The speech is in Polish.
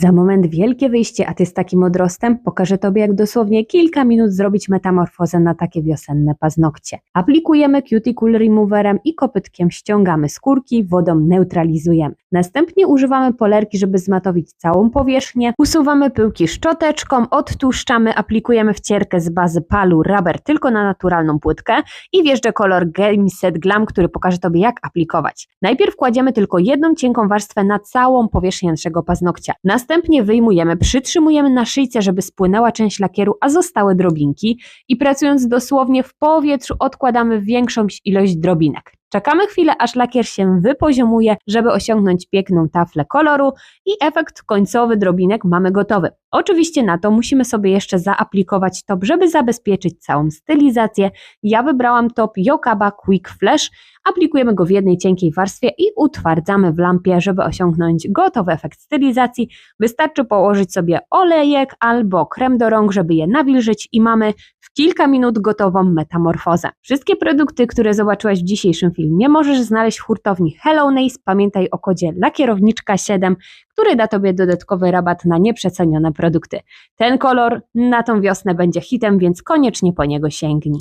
Za moment wielkie wyjście, a ty z takim odrostem pokażę tobie, jak dosłownie kilka minut zrobić metamorfozę na takie wiosenne paznokcie. Aplikujemy cuticle removerem i kopytkiem ściągamy skórki, wodą neutralizujemy. Następnie używamy polerki, żeby zmatowić całą powierzchnię. Usuwamy pyłki szczoteczką, odtłuszczamy, aplikujemy wcierkę z bazy Palu Rubber tylko na naturalną płytkę i wjeżdża kolor Game Set Glam, który pokaże tobie jak aplikować. Najpierw kładziemy tylko jedną cienką warstwę na całą powierzchnię naszego paznokcia. Następnie wyjmujemy, przytrzymujemy na szyjce, żeby spłynęła część lakieru, a zostały drobinki i pracując dosłownie w powietrzu odkładamy większą ilość drobinek. Czekamy chwilę, aż lakier się wypoziomuje, żeby osiągnąć piękną taflę koloru i efekt końcowy drobinek mamy gotowy. Oczywiście na to musimy sobie jeszcze zaaplikować top, żeby zabezpieczyć całą stylizację. Ja wybrałam top Yokaba Quick Flash, aplikujemy go w jednej cienkiej warstwie i utwardzamy w lampie, żeby osiągnąć gotowy efekt stylizacji. Wystarczy położyć sobie olejek albo krem do rąk, żeby je nawilżyć i mamy kilka minut gotową metamorfozę. Wszystkie produkty, które zobaczyłaś w dzisiejszym filmie możesz znaleźć w hurtowni Hello Nails. Pamiętaj o kodzie lakierowniczka 7, który da Tobie dodatkowy rabat na nieprzecenione produkty. Ten kolor na tą wiosnę będzie hitem, więc koniecznie po niego sięgnij.